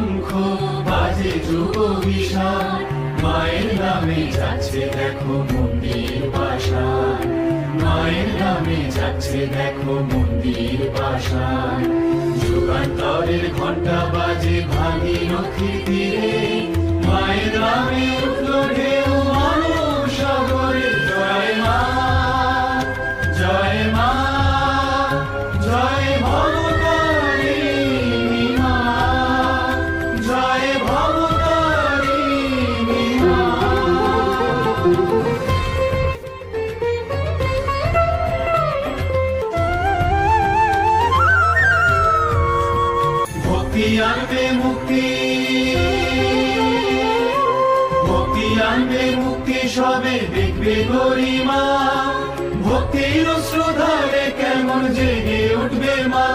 শঙ্খ বাজে যুব বিশাল। মায়ের নামে যাচ্ছে দেখো মন্দির বাসায় মায়ের নামে যাচ্ছে দেখো মন্দির বাসায় যুগান্তরের ঘণ্টা বাজে ভাগীরথী তীরে আনবে মুক্তি। ভক্তি আনবে মুক্তি সবে দেখবে গরিমা। ভক্তির শ্রদ্ধারে কেমন জেগে উঠবে মা।